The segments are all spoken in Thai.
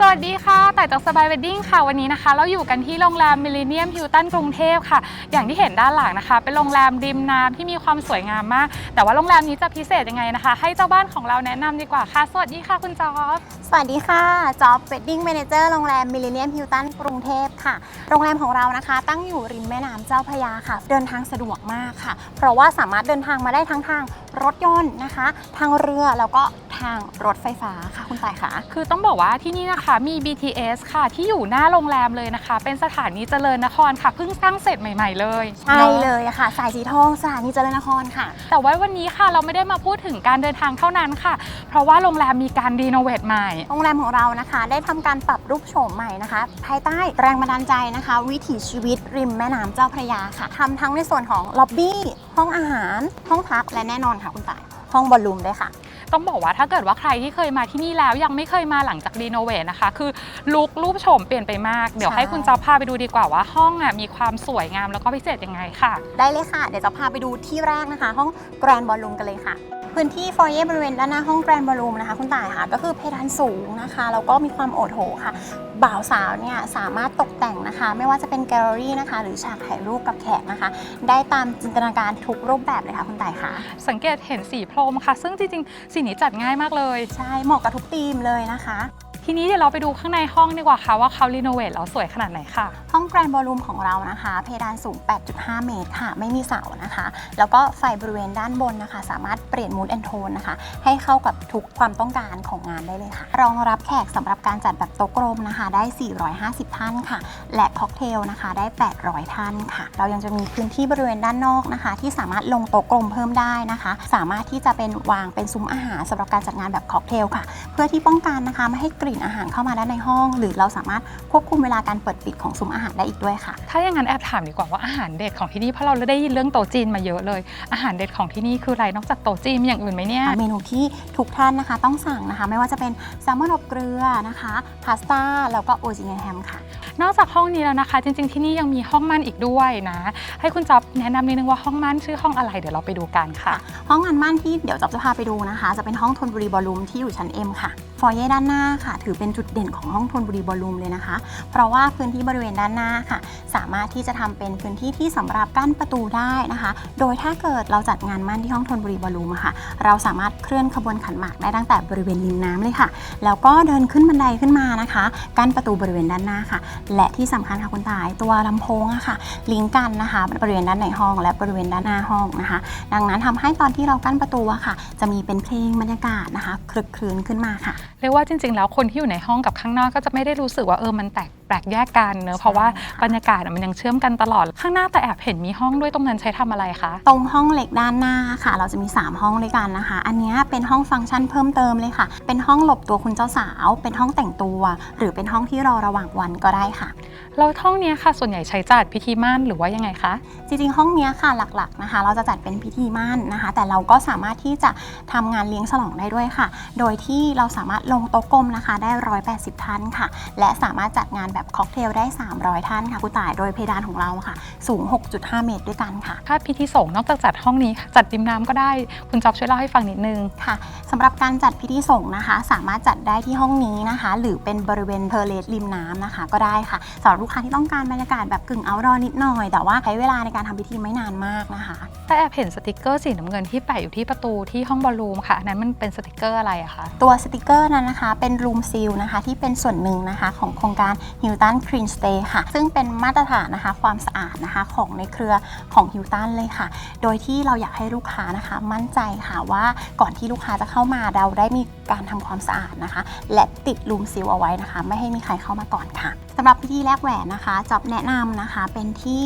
สวัสดีค่ะ แต่จากสบายเวดดิ้งค่ะ วันนี้นะคะ เราอยู่กันที่โรงแรมมิลเลเนียมฮิลตันกรุงเทพค่ะ อย่างที่เห็นด้านหลังนะคะ เป็นโรงแรมริมน้ำที่มีความสวยงามมาก แต่ว่าโรงแรมนี้จะพิเศษยังไงนะคะ ให้เจ้าบ้านของเราแนะนำดีกว่าค่ะ สวัสดีค่ะคุณจอบสวัสดีค่ะจ็อบเวดดิ้ง a ม a นเจอร์โรงแรมมิลเลนเนียมฮิลตันกรุงเทพค่ะ โรงแรมของเรานะคะ ตั้งอยู่ริมแม่น้ำเจ้าพระยาค่ะ เดินทางสะดวกมากค่ะ เพราะว่าสามารถเดินทางมาได้ทั้งทางรถยนต์นะคะ ทางเรือแล้วก็ ทางรถไฟฟ้าค่ะคุณต่ายค่ะ คือต้องบอกว่าที่นี่นะคะมี BTS ค่ะ ที่อยู่หน้าโรงแรมเลยนะคะ เป็นสถานีเจริญนครค่ะเพิ่งสร้างเสร็จใหม่ ๆ เลยใช่นอะเลยค่ะ สายสีทองสถานีเจริญนครค่ะ แต่ว่าวันนี้ค่ะเราไม่ได้มาพูดถึงการเดินทางเท่านั้นค่ะ เพราะว่าโรงแรมมีการรีโนเวทใหม่ โรงแรมของเรานะคะ ได้ทำการปรับรูปโฉมใหม่นะคะ ภายใต้แรงบันดาลใจนะคะ วิถีชีวิตริมแม่น้ำเจ้าพระยาค่ะทำทั้งในส่วนของล็อบบี้ ห้องอาหาร ห้องพักและแน่นอนค่ะคุณต่าย ห้องบอลลูมด้วยค่ะ ต้องบอกว่าถ้าเกิดว่าใครที่เคยมาที่นี่แล้วยังไม่เคยมาหลังจากรีโนเวทนะคะ คือลุกรูปโฉมเปลี่ยนไปมาก เดี๋ยวใช่ให้คุณจอพาไปดูดีกว่าว่าห้องอะมีความสวยงามแล้วก็พิเศษยังไงค่ะ ได้เลยค่ะ เดี๋ยวจะพาไปดูที่แรกนะคะ ห้องแกรนด์บอลลูมกันเลยค่ะ พื้นที่ฟอยเย่บริเวณด้านหน้าห้องแกรนด์บอลลูมนะคะคุณต่ายค่ะก็คือเพดานสูงนะคะแล้วก็มีความโอดโถค่ะ บ่าวสาวเนี่ยสามารถตกแต่งนะคะ ไม่ว่าจะเป็นแกลเลอรี่นะคะ หรือฉากถ่ายรูปกับแขกนะคะ ได้ตามจินตนาการทุกรูปแบบเลยค่ะคุณต่ายค่ะ สังเกตเห็นสีพรมค่ะ ซึ่งจริงๆสีนี้จัดง่ายมากเลย ใช่เหมาะกับทุกธีมเลยนะคะ ทีนี้เดี๋ยวเราไปดูข้างในห้องดีกว่าค่ะว่าเขารีโนเวทแล้วสวยขนาดไหนค่ะ ห้องแกรนด์บอลลูมของเรานะคะ เพดานสูง 8.5 เมตรค่ะ ไม่มีเสานะคะ แล้วก็ไฟบริเวณด้านบนนะคะ สามารถเปลี่ยนมูดแอนโทนนะคะ ให้เข้ากับทุกความต้องการของงานได้เลยค่ะ รองรับแขกสำหรับการจัดแบบโต๊ะกลมนะคะ ได้ 450 ท่านค่ะ และค็อกเทลนะคะได้ 800 ท่านค่ะ เรายังจะมีพื้นที่บริเวณด้านนอกนะคะ ที่สามารถลงโต๊ะกลมเพิ่มได้นะคะ สามารถที่จะเป็นวางเป็นซุ้มอาหารสำหรับการจัดงานแบบค็อกเทลค่ะ เพื่อที่ป้องกันนะคะไม่ให้กลิ่นอาหารเข้ามาด้านในห้อง หรือเราสามารถควบคุมเวลาการเปิดปิดของซุ้มอาหารได้อีกด้วยค่ะ ถ้าอย่างนั้นแอบถามดีกว่าว่าอาหารเด็ดของที่นี่เพราะเราได้ยินเรื่องโต๊ะจีนมาเยอะเลย อาหารเด็ดของที่นี่คืออะไรนอกจากโต๊ะจีนมีอย่างอื่นไหมเนี่ยเมนูที่ทุกท่านนะคะ ต้องสั่งนะคะ ไม่ว่าจะเป็นแซลมอนอบเกลือนะคะพาสต้าแล้วก็โอจิเนียแฮมค่ะ นอกจากห้องนี้แล้วนะคะ จริง ๆที่นี่ยังมีห้องมั่นอีกด้วยนะ ให้คุณจ๊อบแนะนำนิดนึงว่าห้องมั่นชื่อห้องอะไรเดี๋ยวเราไปดูกันค่ะ ห้องงานมั่นที่เดี๋ยวจ๊อบจะพาไปดูนะคะ จะเป็นห้องทนบุรีบอลลูมที่อยู่ชั้น M ค่ะฟอยเย่ด้านหน้าค่ะถือเป็นจุดเด่นของห้องทนบุรีบอลลูมเลยนะคะ เพราะว่าพื้นที่บริเวณด้านหน้าค่ะ สามารถที่จะทำเป็นพื้นที่ที่สำหรับกั้นประตูได้นะคะ โดยถ้าเกิดเราจัดงานมั่นที่ห้องทนบุรีบอลลูมอะค่ะ เราสามารถเคลื่อนขบวนขันหมากได้ตั้งแต่บริเวณริมน้ำเลยค่ะ แล้วก็เดินขึ้นบันไดขึ้นมานะคะ กั้นประตูบริเวณด้านหน้าค่ะ และที่สำคัญค่ะคุณตายตัวลำโพงอะค่ะ ลิงก์กันนะคะ บริเวณด้านในห้อง และบริเวณด้านหน้าห้องนะคะ ดังนั้นทำให้ตอนที่เรากั้นประตูอะค่ะ จะมีเป็นเพลงบรรยากาศนะคะคลึกคลืนขึ้นมาค่ะเรียกว่าจริง ๆ แล้วคนที่อยู่ในห้องกับข้างนอกก็จะไม่ได้รู้สึกว่าเออมันแตก ปลกแยกกันเนอะเพราะว่าบรรยากาศอะมันยังเชื่อมกันตลอด ข้างหน้าแต่แอบเห็นมีห้องด้วยตรงนั้นใช้ทำอะไรคะ ตรงห้องเหล็กด้านหน้าค่ะ เราจะมี 3 ห้องด้วยกันนะคะ อันเนี้ยเป็นห้องฟังก์ชันเพิ่มเติมเลยค่ะ เป็นห้องหลบตัวคุณเจ้าสาว เป็นห้องแต่งตัว หรือเป็นห้องที่รอระหว่างวันก็ได้ค่ะแล้วห้องเนี้ยค่ะ ส่วนใหญ่ใช้จัดพิธีมั่นหรือว่ายังไงคะจริงๆห้องเนี้ยค่ะหลักๆนะคะ เราจะจัดเป็นพิธีมั่นนะคะ แต่เราก็สามารถที่จะทำงานเลี้ยงฉลองได้ด้วยค่ะ โดยที่เราสามารถลงโต๊ะกลมนะคะ ได้ 180ท่านค่ะ และสามารถจัดงานแบบค็อกเทลได้ 300 ท่านค่ะคุณต่ายโดยเพดานของเราค่ะ สูง 6.5 เมตรด้วยกันค่ะ ถ้าพิธีสงฆ์นอกจากจัดห้องนี้จัดริมน้ำก็ได้คุณจ๊อบช่วยเล่าให้ฟังนิดนึง ค่ะสำหรับการจัดพิธีสงฆ์นะคะ สามารถจัดได้ที่ห้องนี้นะคะ หรือเป็นบริเวณเทอร์เลสริมน้ำนะคะ ก็ได้ค่ะสำหรับลูกค้าที่ต้องการบรรยากาศแบบกึ่งเอาดอนิดหน่อย แต่ว่าใช้เวลาในการทำพิธีไม่นานมากนะคะแต่แอบเห็นสติกเกอร์สีน้ำเงินที่แปะอยู่ที่ประตูที่ห้องบอลลูมค่ะอันนั้นมันเป็นสติกเกอร์อะไรอะคะตัวสติกเกอร์นั้นนะคะ เป็นรูมซีลนะคะที่เป็นส่วนหนึ่งนะคะของโครงการฮิวตันครีนสเตย์ค่ะ ซึ่งเป็นมาตรฐานนะคะความสะอาดนะคะของในเครือของฮิวตันเลยค่ะ โดยที่เราอยากให้ลูกค้านะคะ มั่นใจค่ะว่าก่อนที่ลูกค้าจะเข้ามาเราได้มี การทำความสะอาดนะคะ และติดรูมซีลเอาไว้นะคะ ไม่ให้มีใครเข้ามาก่อนค่ะสำหรับพิธีแลกแหวนนะคะจอบแนะนำนะคะ เป็นที่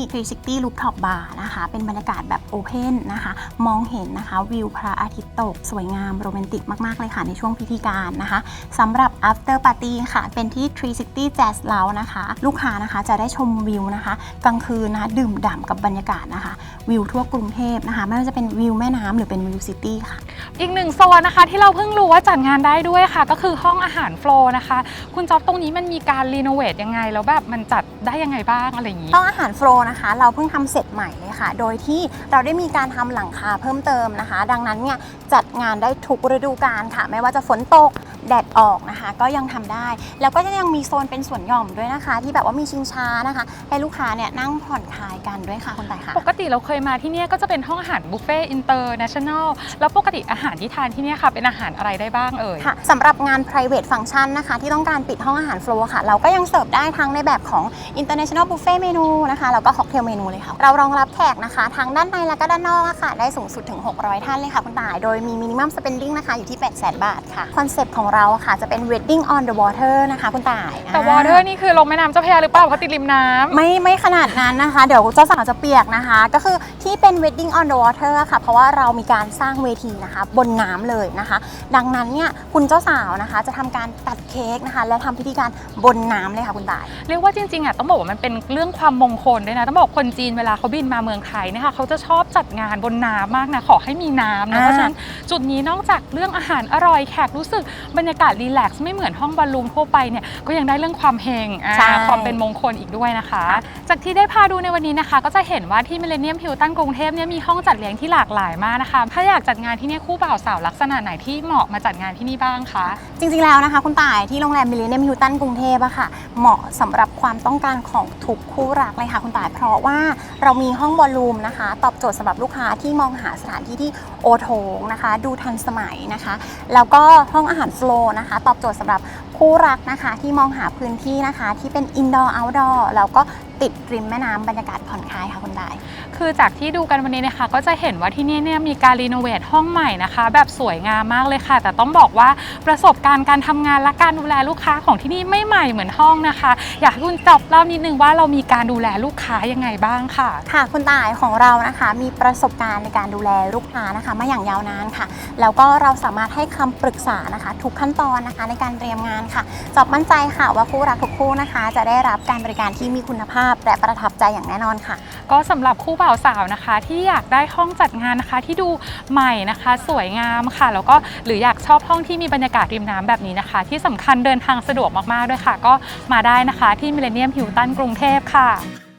360 Rooftop Bar นะคะ เป็นบรรยากาศแบบโอเพนนะคะ มองเห็นนะคะวิวพระอาทิตย์ตก สวยงามโรแมนติกมาก ๆ เลยค่ะ ในช่วงพิธีการนะคะสำหรับ after party ค่ะ เป็นที่ 360 Jazz Lounge นะคะ ลูกค้านะคะจะได้ชมวิวนะคะ กลางคืนนะคะ ดื่มด่ำกับบรรยากาศนะคะ วิวทั่วกรุงเทพนะคะ ไม่ว่าจะเป็นวิวแม่น้ำหรือเป็นวิวซิตี้ค่ะ อีกหนึ่งโซนนะคะที่เราเพิ่งรู้ว่าจัดงานได้ด้วยค่ะ ก็คือห้องอาหารโฟลว์นะคะ คุณจ๊อบตรงนี้มันมีการรีโนเวทยังไง แล้วแบบมันจัดได้ยังไงบ้างอะไรอย่างนี้ห้องอาหารโฟลว์นะคะ เราเพิ่งทำเสร็จใหม่เลยค่ะ โดยที่เราได้มีการทำหลังคาเพิ่มเติมนะคะ ดังนั้นเนี่ยจัดงานได้ทุกฤดูกาลค่ะ ไม่ว่าจะฝนตกแดดออกนะคะ ก็ยังทำได้ แล้วก็ยังมีโซนเป็นสวนหย่อมด้วยนะคะ ที่แบบว่ามีชิงช้านะคะ ให้ลูกค้าเนี่ยนั่งผ่อนคลายกันด้วยค่ะคุณต่ายค่ะปกติเราเคยมาที่เนี่ยก็จะเป็นห้องอาหารบุฟเฟ่อินเตอร์เนชั่นแนลแล้วปกติอาหารที่ทานที่เนี่ยค่ะ เป็นอาหารอะไรได้บ้างเอ่ย ค่ะสำหรับงาน private function นะคะ ที่ต้องการปิดห้องอาหาร flow ค่ะ เราก็ยังเสิร์ฟได้ทั้งในแบบของ international buffet เมนูนะคะ แล้วก็ cocktail เมนูเลยค่ะ เรารองรับแขกนะคะ ทั้งด้านในและก็ด้านนอกอะค่ะ ได้สูงสุดถึง 600 ท่านเลยค่ะคุณต่าย โดยมี minimum spending นะคะ อยู่ที่ 800,000 บาทค่ะ คอนเซปต์ของเราอะค่ะ จะเป็น wedding on the water นะคะคุณต่ายแต่วอเตอร์นี่คือลงแม่น้ำเจ้าพระยาหรือเปล่าเพราะติดริมน้ำไม่ไม่ขนาดนั้นนะคะ เดี๋ยวเจ้าสาวจะเปียกนะคะ ก็คือที่เป็น wedding on the water อะค่ะ เพราะว่าเรามีการสร้างเวทีนะคะบนน้ำเลยนะคะ ดังนั้นเนี่ยคุณเจ้าสาวนะคะ จะทำการตัดเค้กนะคะ และทำพิธีการบนน้ำเลยค่ะคุณตาย เรียกว่าจริงๆอะต้องบอกว่ามันเป็นเรื่องความมงคลด้วยนะ ต้องบอกคนจีนเวลาเขาบินมาเมืองไทยเนี่ยค่ะเขาจะชอบจัดงานบนน้ำมากนะขอให้มีน้ำนะอ่าเพราะฉะนั้นจุดนี้นอกจากเรื่องอาหารอร่อยแขกรู้สึกบรรยากาศรีแลกซ์ไม่เหมือนห้องบอลลูนทั่วไปเนี่ยก็ยังได้เรื่องความเฮงอ่าใช่ความเป็นมงคลอีกด้วยนะคะ จากที่ได้พาดูในวันนี้นะคะ ก็จะเห็นว่าที่มิเลเนียมฮิลตันกรุงเทพเนี่ยมีห้องจัดเลี้ยงที่หลากหลายมากนะคะ ถ้าอยากจัดงานที่เนี่ยคู่บ่าวสาวลักษณะไหนที่เหมาะมาจัดงานที่นี่บ้างคะ จริงๆแล้วนะคะ คุณต่ายที่โรงแรมมิลเลนเนียมฮิลตันกรุงเทพอะค่ะ เหมาะสำหรับความต้องการของทุกคู่รักเลยค่ะ คุณต่ายเพราะว่าเรามีห้องบอลลูมนะคะ ตอบโจทย์สำหรับลูกค้าที่มองหาสถานที่ที่โอโถงนะคะ ดูทันสมัยนะคะ แล้วก็ห้องอาหารโฟลว์นะคะ ตอบโจทย์สำหรับคู่รักนะคะ ที่มองหาพื้นที่นะคะ ที่เป็นอินดอร์เอาท์ดอร์แล้วก็ ติดริมแม่น้ำบรรยากาศผ่อนคลายค่ะคุณต่าย คือจากที่ดูกันวันนี้นะคะก็จะเห็นว่าที่นี่เนี่ยมีการรีโนเวทห้องใหม่นะคะ แบบสวยงามมากเลยค่ะ แต่ต้องบอกว่าประสบการณ์การทำงานและการดูแลลูกค้าของที่นี่ไม่ใหม่เหมือนห้องนะคะ อยากให้คุณจอบเล่านิดนึงว่าเรามีการดูแลลูกค้ายังไงบ้างค่ะ ค่ะคุณต่ายของเรานะคะมีประสบการณ์ในการดูแลลูกค้านะคะมาอย่างยาวนานค่ะ แล้วก็เราสามารถให้คำปรึกษานะคะ ทุกขั้นตอนนะคะในการเตรียมงานค่ะจอบมั่นใจค่ะว่าคู่รักทุกคู่นะคะ จะได้รับการบริการที่มีคุณภาพและประทับใจอย่างแน่นอนค่ะ ก็สำหรับคู่บ่าวสาวนะคะ ที่อยากได้ห้องจัดงานนะคะ ที่ดูใหม่นะคะ สวยงามค่ะ แล้วก็หรืออยากชอบห้องที่มีบรรยากาศริมน้ำแบบนี้นะคะ ที่สำคัญเดินทางสะดวกมากๆด้วยค่ะ ก็มาได้นะคะที่มิเลเนียมฮิลตันกรุงเทพค่ะ